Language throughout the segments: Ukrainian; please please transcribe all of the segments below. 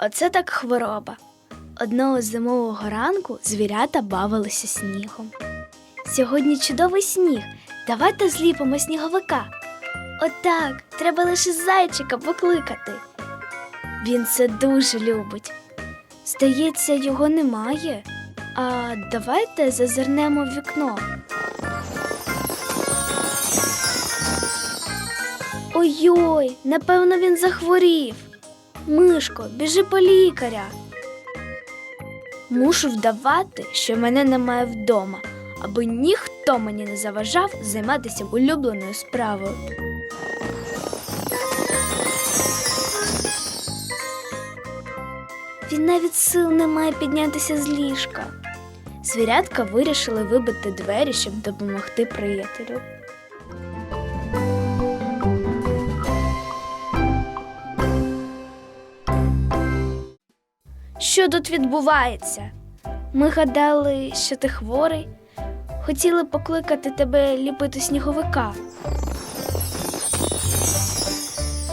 Оце так хвороба. Одного зимового ранку звірята бавилися снігом. Сьогодні чудовий сніг. Давайте зліпимо сніговика. Отак, треба лише зайчика покликати. Він це дуже любить. Здається, його немає. А давайте зазирнемо в вікно. Ой-ой, напевно, він захворів. Мишко, біжи по лікаря. Мушу вдавати, що мене немає вдома, аби ніхто мені не заважав займатися улюбленою справою. Він навіть сил не має піднятися з ліжка. Звірятка вирішили вибити двері, щоб допомогти приятелю. Що тут відбувається? Ми гадали, що ти хворий. Хотіли покликати тебе ліпити сніговика.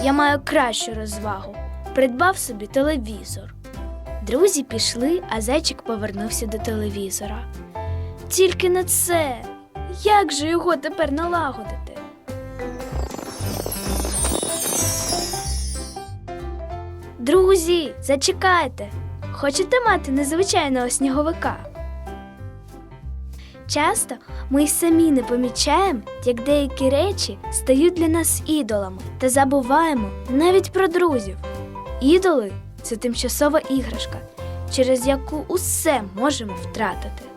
Я маю кращу розвагу. Придбав собі телевізор. Друзі пішли, а зайчик повернувся до телевізора. Тільки не це. Як же його тепер налагодити? Друзі, зачекайте. Хочете мати незвичайного сніговика? Часто ми й самі не помічаємо, як деякі речі стають для нас ідолами та забуваємо навіть про друзів. Ідоли це тимчасова іграшка, через яку усе можемо втратити.